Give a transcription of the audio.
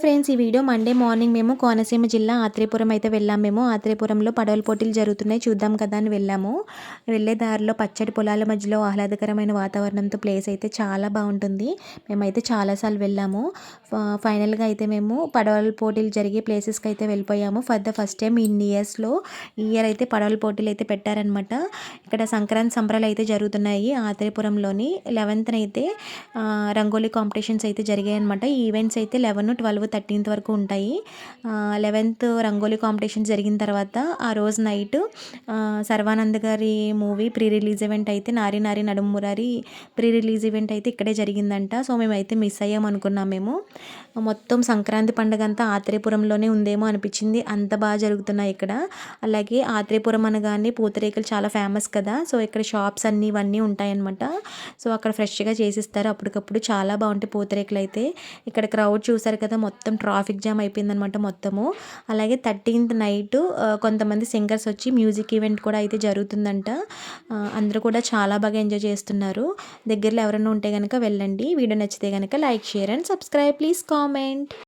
Friends ఈ video Monday morning మేము కోనసీమ జిల్లా ఆత్రేపురం అయితే వెళ్ళాము మేము. ఆత్రేపురంలో పడవల పోటీలు జరుగుతున్నాయి. చూద్దాం కదా అని వెళ్ళాము. వెళ్ళే దారిలో పచ్చడి పొలాల మధ్యలో ఆహ్లాదకరమైన వాతావరణంతో ప్లేస్ అయితే చాలా బాగుంటుంది. మేమైతే చాలాసార్లు వెళ్ళాము. ఫైనల్గా అయితే మేము పడవల పోటీలు జరిగే ప్లేసెస్కి అయితే వెళ్ళిపోయాము. For the first time in ఇయర్స్లో ఈ ఇయర్ అయితే పడవల పోటీలు అయితే పెట్టారనమాట ఇక్కడ సంక్రాంతి సంబరాలు అయితే జరుగుతున్నాయి ఆత్రేపురంలోని లెవెన్త్న అయితే రంగోలీ కాంపిటీషన్స్ అయితే జరిగాయి అనమాట ఈవెంట్స్ అయితే లెవెన్ ట్వెల్వ్ థర్టీన్త్ వరకు ఉంటాయి. లెవెన్త్ రంగోలీ కాంపిటీషన్ జరిగిన తర్వాత ఆ రోజు నైట్ సర్వానంద్ గారి మూవీ ప్రీ రిలీజ్ ఈవెంట్ అయితే నారి నారి నడుమురారి ప్రీ రిలీజ్ ఈవెంట్ అయితే ఇక్కడే జరిగిందంట. సో మేమైతే మిస్ అయ్యాం అనుకున్నాం మేము. మొత్తం సంక్రాంతి పండుగ అంతా ఆత్రేయపురంలోనే ఉందేమో అనిపించింది. అంత బాగా జరుగుతున్నాయి ఇక్కడ. అలాగే ఆత్రేయపురం అనగానే పూతరేకులు చాలా ఫేమస్ కదా. సో ఇక్కడ షాప్స్ అన్నీ ఇవన్నీ ఉంటాయన్నమాట. సో అక్కడ ఫ్రెష్గా చేసిస్తారు. అప్పటికప్పుడు చాలా బాగుంటాయి పూతరేకులు అయితే ఇక్కడ క్రౌడ్ చూసారు కదా మొత్తం మొత్తం ట్రాఫిక్ జామ్ అయిపోయిందనమాట మొత్తము. అలాగే థర్టీన్త్ నైట్ కొంతమంది సింగర్స్ వచ్చి మ్యూజిక్ ఈవెంట్ కూడా అయితే జరుగుతుందంట. అందరూ కూడా చాలా బాగా ఎంజాయ్ చేస్తున్నారు. దగ్గరలో ఎవరైనా ఉంటే కనుక వెళ్ళండి. వీడియో నచ్చితే కనుక like share and subscribe. Please comment.